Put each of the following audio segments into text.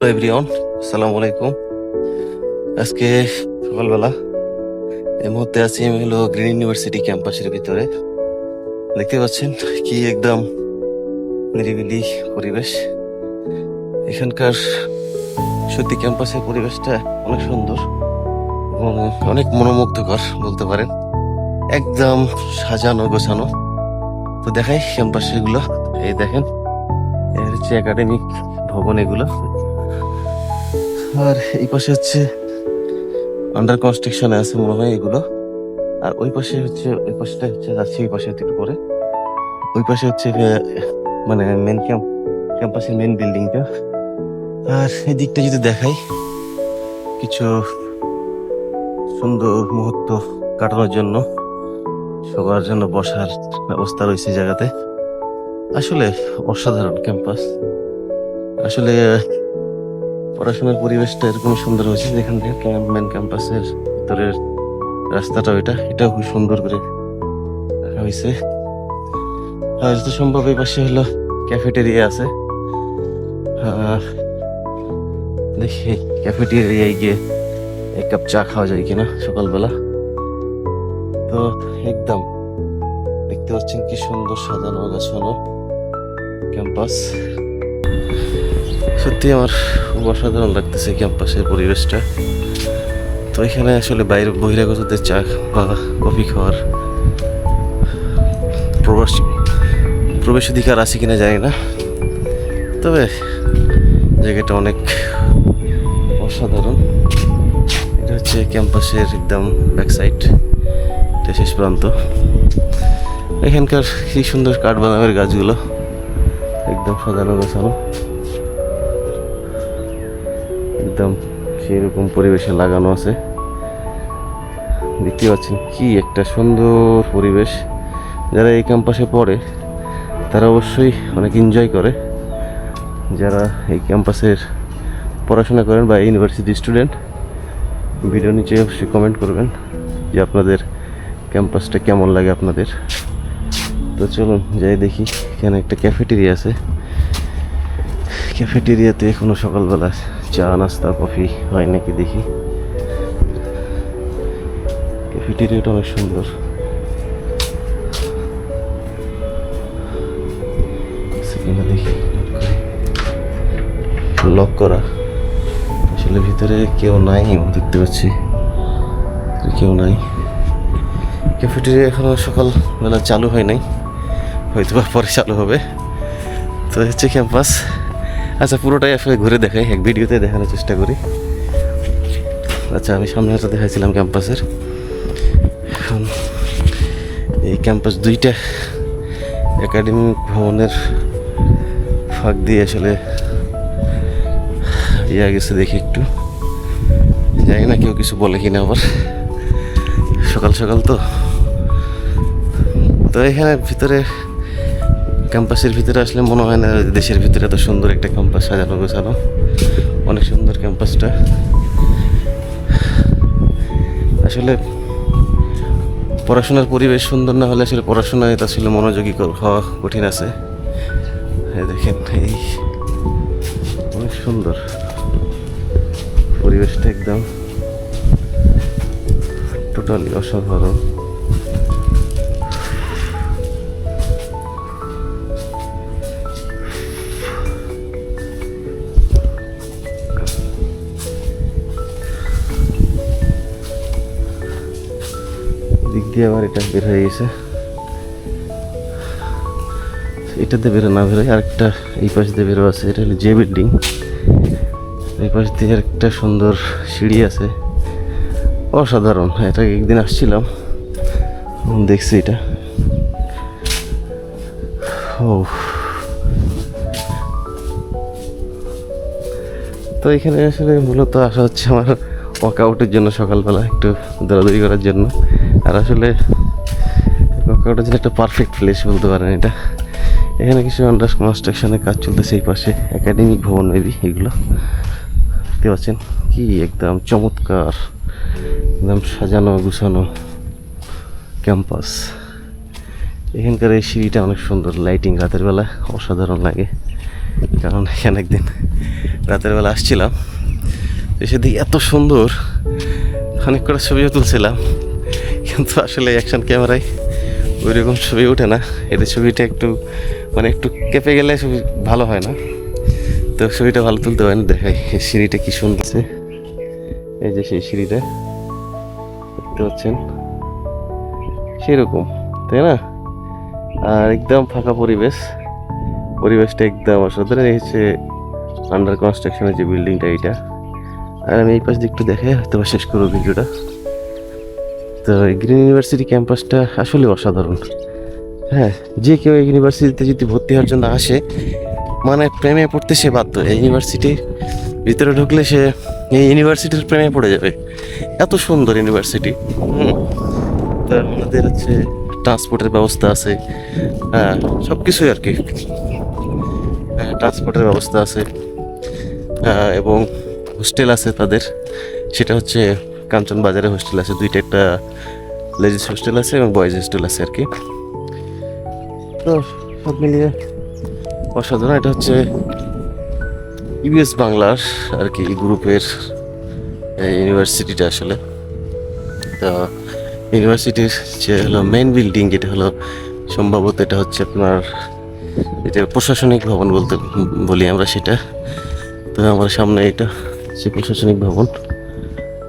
Everyone, আসসালামু আলাইকুম। আজকে সকালবেলা এই মুহূর্তে আছি আমি হলো গ্রিন ইউনিভার্সিটি ক্যাম্পাসের ভিতরে। দেখতে পাচ্ছেন কি একদম নিরিবিলি পরিবেশ। এখানকার সত্যি ক্যাম্পাসের পরিবেশটা অনেক সুন্দর এবং অনেক মনোমুগ্ধকর বলতে পারেন। একদম সাজানো গোছানো। তো দেখাই ক্যাম্পাসেরগুলো এই দেখেন, এর হচ্ছে একাডেমিক ভবন এগুলো। আর এই পাশে হচ্ছে আন্ডার কনস্ট্রাকশনে আছে মনে হয় এগুলো। আর ওই পাশে হচ্ছে, ওই পাশটা হচ্ছে যাচ্ছি ওই পাশে একটু পরে। ওই পাশে হচ্ছে মানে মেন ক্যাম্প ক্যাম্পাসের মেন বিল্ডিংটা আর এই দিকটা যদি দেখাই, কিছু সুন্দর মুহূর্ত কাটানোর জন্য, সবার জন্য বসার ব্যবস্থা রয়েছে জায়গাতে। আসলে অসাধারণ ক্যাম্পাস আসলে পড়াশোনার পরিবেশটা এরকম সুন্দর হয়েছে যেখান থেকে মেন ক্যাম্পাসের ভিতরের রাস্তাটা ওইটা, এটাও খুব সুন্দর করে রাখা হয়েছে। আর যত সম্ভব এই পাশে হলো ক্যাফেটেরিয়া আছে। দেখি ক্যাফেটেরিয়ায় গিয়ে এক কাপ চা খাওয়া যায় কিনা সকালবেলা। তো একদম দেখতে পাচ্ছেন কি সুন্দর সাজানো গাছানো ক্যাম্পাস সত্যি আমার অসাধারণ লাগতেছে ক্যাম্পাসের পরিবেশটা। তো এখানে আসলে বাইরে বহিরাগতদের চা বা কফি খাওয়ার প্রবেশ প্রবেশাধিকার আছে কিনা জানি না। তবে জায়গাটা অনেক অসাধারণ। এটা হচ্ছে ক্যাম্পাসের একদম ব্যাক সাইড এটা শেষ প্রান্ত। এখানকার কি সুন্দর কাঠবাদামের গাছগুলো, একদম সাজানো গোছানো। একদম সেই রকম পরিবেশে লাগানো আছে। দেখতে পাচ্ছেন কি একটা সুন্দর পরিবেশ। যারা এই ক্যাম্পাসে পড়ে, তারা অবশ্যই অনেক এনজয় করে। যারা এই ক্যাম্পাসের পড়াশোনা করেন বা ইউনিভার্সিটি স্টুডেন্ট ভিডিও নিচে অবশ্যই কমেন্ট করবেন যে আপনাদের ক্যাম্পাসটা কেমন লাগে আপনাদের। তো চলুন যাই দেখি, এখানে একটা ক্যাফেটেরিয়া আছে। ক্যাফেটেরিয়াতে এখনও সকালবেলা চা নাস্তা কফি হয় নাকি দেখি। ক্যাফেটেরিয়াটা অনেক সুন্দর। দেখি লক করা। আসলে ভিতরে কেউ নাই দেখতে পাচ্ছি। কেউ নাই। ক্যাফেটেরিয়া এখনও সকালবেলা চালু হয় নাই। হয়তো বা পরে চালু হবে। তো হচ্ছে ক্যাম্পাস। আচ্ছা পুরোটাই আসলে ঘুরে দেখাই, এক ভিডিওতে দেখানোর চেষ্টা করি। আচ্ছা আমি সামনে একটা দেখাইছিলাম ক্যাম্পাসের। এখন এই ক্যাম্পাস দুইটা একাডেমিক ভবনের ফাঁক দিয়ে আসলে ইয়া গেছে দেখি একটু। জানি না কেউ কিছু বলে কিনা আবার। সকাল সকাল তো। তো এখানে ভিতরে ক্যাম্পাসের ভিতরে আসলে মনে হয় না, দেশের ভিতরে এত সুন্দর একটা ক্যাম্পাস সাজানো গোছানো। অনেক সুন্দর ক্যাম্পাসটা। আসলে পড়াশোনার পরিবেশ সুন্দর না হলে আসলে পড়াশোনায় তো আসলে মনোযোগী হওয়া কঠিন আছে। দেখেন, এই অনেক সুন্দর পরিবেশটা একদম। টোটালি অসাধারণ। দিক দিয়ে আবার এটা বের হয়ে গেছে। এটাতে বেরো না বেরোয় আরেকটা এই পাশ দিয়ে বেরো আছে, এটা হলো যে বিল্ডিং। এই পাশ দিয়ে একটা সুন্দর সিঁড়ি আছে। অসাধারণ, এটা একদিন আসছিলাম। দেখছি এটা। ও তো এখানে আসলে মূলত আসা হচ্ছে আমার ওয়ার্কআউটের জন্য সকালবেলা একটু দৌড়াদৌড়ি করার জন্য। আর আসলে ওয়ার্কআউটের জন্য একটা পারফেক্ট প্লেস বলতে পারেন এটা। এখানে কিছু আন্ডার কনস্ট্রাকশনের কাজ চলতেছে এই পাশে একাডেমিক ভবন মেবি এগুলো। দেখতে পাচ্ছেন কি একদম চমৎকার, একদম সাজানো গুছানো ক্যাম্পাস এখানকার এই সিঁড়িটা অনেক সুন্দর লাইটিং রাতের বেলা অসাধারণ লাগে। কারণ এখানে একদিন রাতের বেলা আসছিলাম। এসে দেখি এত সুন্দর। অনেক করে ছবিও তুলছিলাম, কিন্তু আসলে অ্যাকশন ক্যামেরায় ওই রকম ছবি ওঠে না। এদের ছবিটা একটু মানে একটু কেঁপে গেলে ছবি ভালো হয় না। তো ছবিটা ভালো তুলতে হয় না দেখাই সিঁড়িটা কি আছে। এই যে সেই সিঁড়িটা, দেখতে পাচ্ছেন? সেরকম, তাই না? আর একদম ফাঁকা পরিবেশ। পরিবেশটা একদম অসাধারণ। হচ্ছে আন্ডার কনস্ট্রাকশনের যে বিল্ডিংটা এইটা। আর আমি এই পাশ দিয়ে একটু দেখে হয়তো শেষ করব ভিডিওটা। তো গ্রিন ইউনিভার্সিটি ক্যাম্পাসটা আসলে অসাধারণ। হ্যাঁ যে কেউ এই ইউনিভার্সিটিতে যদি ভর্তি হওয়ার জন্য আসে মানে প্রেমে পড়তে সে বাধ্য। এই ইউনিভার্সিটি ভিতরে ঢুকলে সে এই ইউনিভার্সিটির প্রেমে পড়ে যাবে। এত সুন্দর ইউনিভার্সিটি তো আমাদের হচ্ছে ট্রান্সপোর্টের ব্যবস্থা আছে। হ্যাঁ সব কিছুই আর কি। হ্যাঁ ট্রান্সপোর্টের ব্যবস্থা আছে। হ্যাঁ, এবং হোস্টেল আছে তাদের। সেটা হচ্ছে কাঞ্চন বাজারে হোস্টেল আছে। দুইটা একটা লেডিস হোস্টেল আছে এবং বয়েজ হোস্টেল আছে আর কি। তো সব মিলিয়ে অসাধারণ। এটা হচ্ছে ইবিএস বাংলার আর কি গ্রুপের ইউনিভার্সিটিটা আসলে। তো ইউনিভার্সিটির যে হলো মেন বিল্ডিং যেটা হলো সম্ভবত এটা হচ্ছে আপনার, এটা প্রশাসনিক ভবন বলতে বলি আমরা সেটা। তো আমার সামনে এটা হচ্ছে প্রশাসনিক ভবন।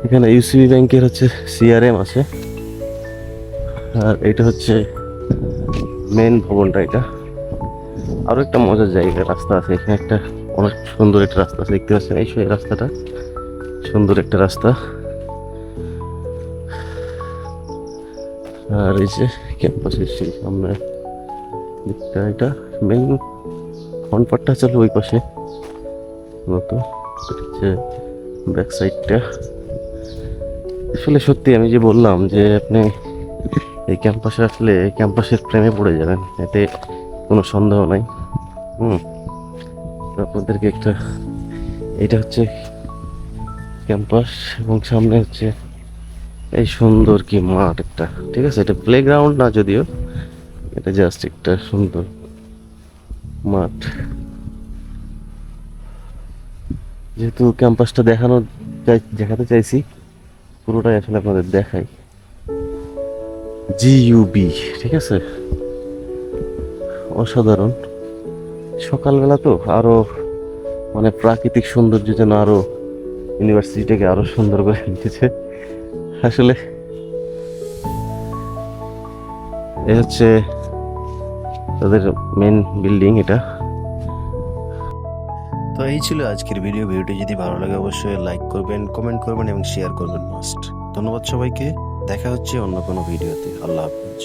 এখানে ইউসিবি ব্যাংকের হচ্ছে সিআরএম আছে। আর এটা হচ্ছে মেন ভবনটা এটা। আরও একটা মজার জায়গা, রাস্তা আছে এখানে একটা। অনেক সুন্দর একটা রাস্তা আছে, দেখতে পাচ্ছেন? এই রাস্তাটা। সুন্দর একটা রাস্তা। আর এই যে ক্যাম্পাসের সেই সামনে এটা মেন ফ্রন্ট পার্টটা চলে ওই পাশে। মতো হচ্ছে ব্যাক সাইডটা আসলে সত্যি আমি যে বললাম যে আপনি এই ক্যাম্পাসে আসলে ক্যাম্পাসের প্রেমে পড়ে যাবেন, এতে কোনো সন্দেহ নাই। হুম আপনাদেরকে একটা, এটা হচ্ছে ক্যাম্পাস এবং সামনে হচ্ছে এই সুন্দর কি মাঠ একটা, ঠিক আছে? এটা প্লেগ্রাউন্ড না যদিও, এটা জাস্ট একটা সুন্দর মাঠ। যেহেতু ক্যাম্পাসটা দেখানো দেখাতে চাইছি, পুরোটাই আসলে আপনাদের দেখাই। জিইউবি ঠিক আছে? অসাধারণ। সকালবেলা তো আরও মানে প্রাকৃতিক সৌন্দর্য যেন আরও ইউনিভার্সিটিটাকে আরও সুন্দর করে দিতেছে আসলে এ হচ্ছে তাদের মেন বিল্ডিং এটা। তো এই ছিল আজকের ভিডিও ভিডিওটি যদি ভালো লাগে, অবশ্যই লাইক করবেন কমেন্ট করবেন এবং শেয়ার করবেন মাস্ট ধন্যবাদ সবাইকে। দেখা হচ্ছে অন্য কোনো ভিডিওতে আল্লাহ হাফিজ।